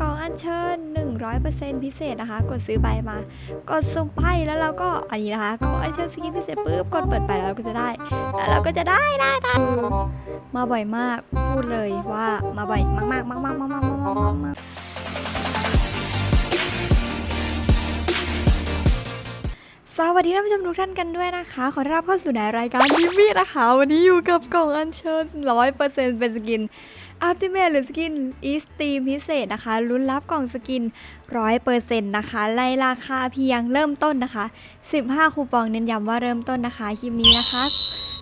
กล่องอัญเชิญ 100%พิเศษนะคะ กดซื้อใบมา กดสุ่มไปแล้วเราก็อันนี้นะคะกดอัญเชิญสกินพิเศษปุ๊บกดเปิดไปแล้วเราก็จะได้แล้วเราก็จะได้ได้ได้คือมาบ่อยมากพูดเลยว่ามาบ่อยมากมากมากมากมากมากมากมากมากสวัสดีท่านผู้ชมทุกท่านกันด้วยนะคะ ขอต้อนรับเข้าสู่ในรายการทีวีนะคะ วันนี้อยู่กับกล่องอัญเชิญ 100%เป็นสกิน อัลติเมทหรือสกินอีสตีมพิเศษนะคะลุ้นรับกล่องสกิน100%นต์นะคะในราคาเพียงเริ่มต้นนะคะ 15 คูปองเน้นย้ำว่าเริ่มต้นนะคะคลิปนี้นะคะ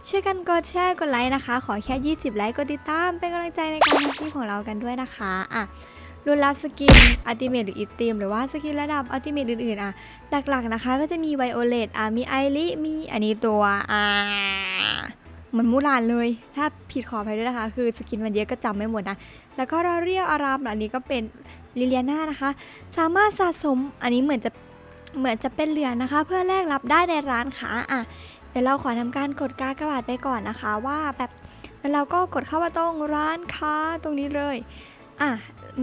ช่วยกันกดแชร์กดไลค์นะคะ ขอแค่ 20 ไลค์กดติดตาม เป็นกำลังใจในการทำคลิปของเรากันด้วยนะคะอะรุ่นรับสกินอัลติเมทหรืออีสตีมหรือว่าสกินระดับอัลติเมทอื่นๆ อะ หลักๆนะคะก็จะมีไวโอเลตอะมีไอริมีอันนี้ตัวอ่า เหมือนมูลานเลย ถ้าผิดขออภัยด้วยนะคะ คือสกินมันเยอะก็จำไม่หมดนะ แล้วก็เราเรียกอารามอันนี้ก็เป็นลิเลียนานะคะ สามารถสะสมอันนี้เหมือนจะเหมือนจะเป็นเหรียญนะคะ เพื่อแลกรับได้ในร้านค้าอะเดี๋ยวเราขอทำการกดการกระบาทไปก่อนนะคะ ว่าแบบแล้วเราก็กดเข้ามาตรงร้านค้าตรงนี้เลยอะ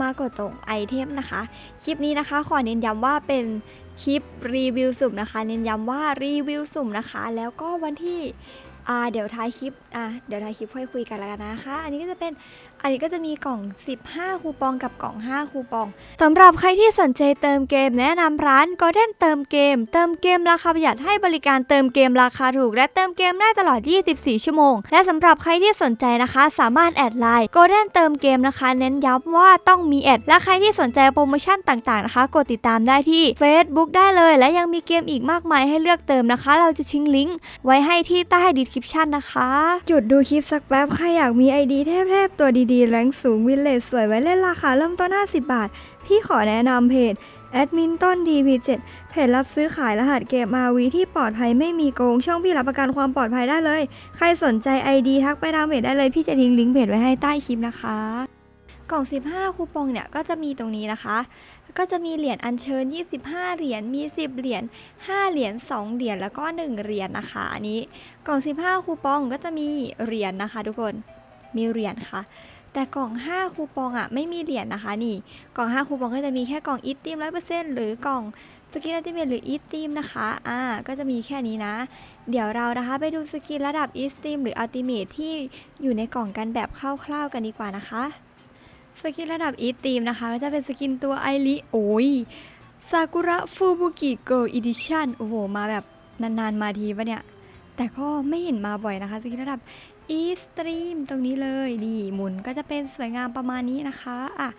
มากดตรงไอเทมนะคะ คลิปนี้นะคะขอเน้นย้ำว่าเป็นคลิปรีวิวสุ่มนะคะ เน้นย้ำว่ารีวิวสุ่มนะคะ แล้วก็วันที่ อ่าเดี๋ยวท้ายคลิปอ่าเดี๋ยวท้ายคลิปค่อยคุยกันแล้วกันนะคะ อันนี้ก็จะเป็นอันนี้ก็จะมีกล่อง 15 คูปองกับกล่อง 5 คูปองสำหรับใครที่สนใจเติมเกมแนะนำร้าน Golden เติมเกม เติมเกมราคาประหยัดให้บริการเติมเกมราคาถูก และเติมเกมได้ตลอด 24 ชั่วโมง และสำหรับใครที่สนใจนะคะ สามารถแอดไลน์ Golden เติมเกมนะคะ เน้นย้ำว่าต้องมีแอดและใครที่สนใจโปรโมชั่นต่างๆนะคะกดติดตามได้ที่ Facebook ได้เลย และยังมีเกมอีกมากมายให้เลือกเติมนะคะ เราจะทิ้งลิงก์ไว้ให้ที่ใต้ description นะคะ หยุดดูคลิปสักแป๊บใครอยากมี ID เทพๆตัวดีๆ แรงสูงวินเลจสวยไว้เล่นราคาเริ่มต้น 50 บาท พี่ขอแนะนำเพจแอดมินต้น DP7 เพจรับซื้อขายรหัสเกม RV ที่ปลอดภัยไม่มีโกง ช่องพี่รับประกันความปลอดภัยได้เลย ใครสนใจ ID ทักไปทางเพจได้เลย พี่จะทิ้งลิงก์เพจไว้ให้ใต้คลิปนะคะ กล่อง 15 คูปองเนี่ยก็จะมีตรงนี้นะคะ ก็จะมีเหรียญอัญเชิญ 25 เหรียญ มี 10 เหรียญ 5 เหรียญ 2 เหรียญ แล้วก็ 1 เหรียญนะคะ อันนี้กล่อง 15 คูปองก็จะมีเหรียญนะคะ ทุกคน มีเหรียญค่ะ แต่กล่อง 5 คูปองอะไม่มีเหรียญนะคะ นี่ กล่อง 5 คูปองก็จะมีแค่กล่องอีทีม100%หรือกล่องสกินอัลติเมทหรืออีทีมนะคะ อ่า ก็จะมีแค่นี้นะ เดี๋ยวเรานะคะไปดูสกินระดับอีทีมหรืออัลติเมทที่อยู่ในกล่องกันแบบคร่าวๆกันดีกว่านะคะ สกินระดับอีทีมนะคะก็จะเป็นสกินตัวไอริโอ้ยซากุระฟูบุกิโกอีดิชั่นโอ้โห มาแบบนานๆ มาทีปะเนี่ย แต่ก็ไม่เห็นมาบ่อยนะคะสกินระดับอีสตรีมตรงนี้เลยนี่หมุนก็จะเป็นสวยงามประมาณนี้นะคะอะ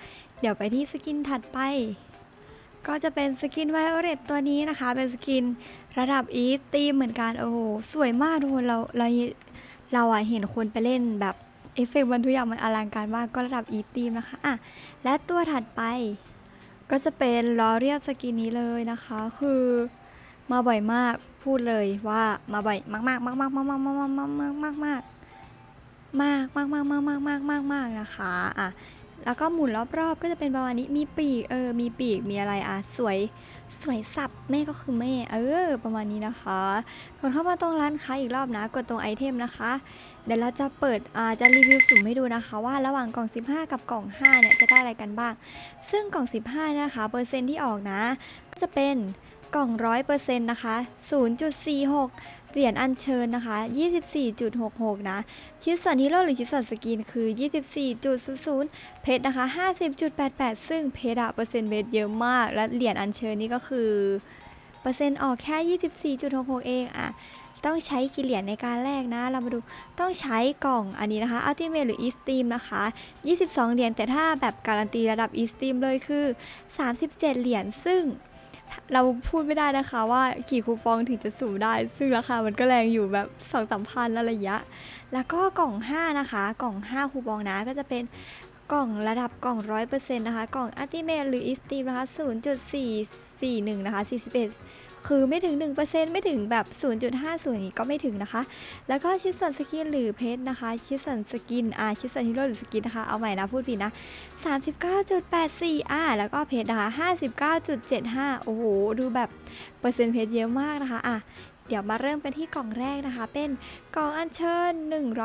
เดี๋ยวไปที่สกินถัดไป ก็จะเป็นสกินไวโอเลตตัวนี้นะคะ เป็นสกินระดับอีสตรีมเหมือนกันโอ้โหสวยมากทุกคนเราเราเราอะเห็นคนไปเล่นแบบ เอฟเฟกต์มันทุกอย่างมันอลังการมากก็ระดับอีทีมนะคะอะและตัวถัดไป ก็จะเป็นลอเรียลสกินนี้เลยนะคะ คือมาบ่อยมากพูดเลยว่ามาบ่อยมากมากมากมากมากมากมากมากมากมากมากมากมากมากมากมากมากมากมากนะคะอะ แล้วก็หมุนรอบๆ ก็จะเป็นประมาณนี้มีปีกเออ มีปีกมีอะไรอะสวยสวยสับแม่ก็คือแม่ เออ ประมาณนี้นะคะกดเข้ามาตรงร้านค้าอีกรอบนะ กดตรงไอเทมนะคะ เดี๋ยวเราจะเปิดอ่าจะรีวิวสุ่มให้ดูนะคะ ว่าระหว่างกล่อง 15 กับกล่อง 5 เนี่ยจะได้อะไรกันบ้าง ซึ่งกล่อง 15นยนะคะ เปอร์เซ็นต์ที่ออกนะ ก็จะเป็นกล่อง100%นะคะ 0.46 เหรียญอัญเชิญนะคะ 24.66 นะชิดสันฮีโร่หรือชิดสันสกินคือ 24.00 เพชรนะคะ 50.88 ซึ่งเพชรอะเปอร์เซ็นต์เบสเยอะมาก และเหรียญอัญเชิญนี่ก็คือ เปอร์เซ็นต์ออกแค่ 24.66 เองอะต้องใช้กี่เหรียญในการแลกนะ เรามาดูต้องใช้กล่องอันนี้นะคะ Ultimate หรือ Extreme นะคะ 22 เหรียญแต่ถ้าแบบการันตีระดับ Extreme เลยคือ 37 เหรียญซึ่ง เราพูดไม่ได้นะคะว่ากี่คูปองถึงจะสูงได้ ซึ่งราคามันก็แรงอยู่แบบสองสามพันละระยะ แล้วก็กล่อง 5 นะคะ กล่อง 5 คูปองนะก็จะเป็นกล่องระดับกล่อง 100%นะคะ กล่องอัติเมทหรืออิสติมนะคะ 0.441 นะคะ 41 คือไม่ถึง 1%ไม่ถึงแบบ 0.50นี้ก็ไม่ถึงนะคะ แล้วก็ชิสสันสกินหรือเพชรนะคะชิสสันสกินอ่าชิสสันฮีโร่หรือสกินนะคะเอาใหม่นะพูดผิดนะ 39.84อ่าแล้วก็เพชรนะคะ 59.75 โอ้โห ดูแบบ เปอร์เซ็นต์เพชรเยอะมากนะคะอะ เดี๋ยวมาเริ่มกันที่กล่องแรกนะคะ เป็นกล่องอัญเชิญ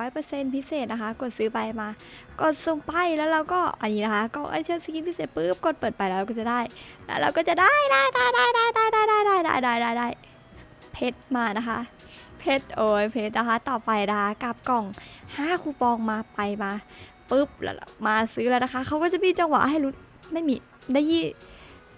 100%พิเศษนะคะ กดซื้อไปมา กดสุ่มไปแล้วเราก็อันนี้นะคะกล่องอัญเชิญสกินพิเศษปุ๊บกดเปิดไปแล้วเราก็จะได้ แล้วเราก็จะได้ได้ได้ได้ได้ได้ได้ได้ได้ได้ได้ได้ได้เพชรมานะคะ เพชรโอ้ยเพชรนะคะ ต่อไปนะคะกับกล่อง 5 คูปองมาไปมาปุ๊บแล้วมาซื้อแล้วนะคะเขาก็จะมีจังหวะให้ลุ้นไม่มีได้ยี่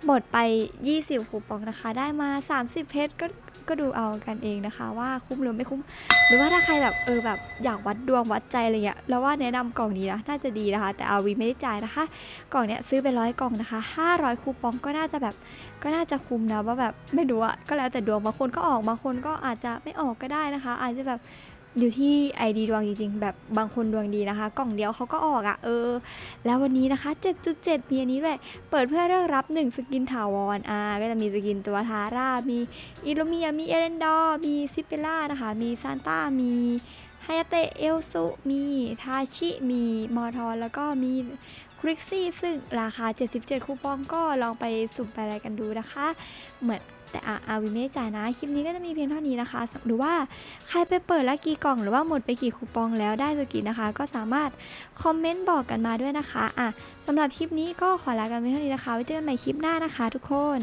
หมดไป 20 คูปองนะคะ ได้มา 30 เพชรก็ก็ดูเอากันเองนะคะ ว่าคุ้มหรือไม่คุ้ม หรือว่าถ้าใครแบบเออแบบอยากวัดดวงวัดใจอะไรเงี้ยแล้วว่าแนะนำกล่องนี้นะน่าจะดีนะคะ แต่อาวีไม่ได้จ่ายนะคะ กล่องเนี้ยซื้อไปร้อยกล่องนะคะ 500 คูปองก็น่าจะแบบก็น่าจะคุ้มนะว่าแบบไม่รู้อะก็แล้วแต่ดวงบางคนก็ออกบางคนก็อาจจะไม่ออกก็ได้นะคะ อาจจะแบบ อยู่ที่ไอดีดวงจริงๆ แบบบางคนดวงดีนะคะ กล่องเดียวเขาก็ออกอะเออ แล้ววันนี้นะคะ 7.7 มีอันนี้ด้วย เปิดเพื่อเลือกรับ 1 สกินถาวรอ่าก็จะมีสกินตัวทาร่า มีอิลูเมีย มีเอเลนดอร์ มีซิปเปล่านะคะ มีซานต้า มีไฮยาเตะเอลซุ มีทาชิ มีมอทอนแล้วก็มีคริกซี่ซึ่งราคา 77 คูปองก็ลองไปสุ่มไปอะไรกันดูนะคะ เหมือน แต่อาอาวิไม่ได้จ่ายนะ คลิปนี้ก็จะมีเพียงเท่านี้นะคะ หรือว่าใครไปเปิดแล้วกี่กล่อง หรือว่าหมดไปกี่คูปองแล้วได้สกินนะคะ ก็สามารถคอมเมนต์บอกกันมาด้วยนะคะอะสำหรับคลิปนี้ก็ขอลากันไปเท่านี้นะคะไว้เจอกันใหม่คลิปหน้านะคะ ทุกคน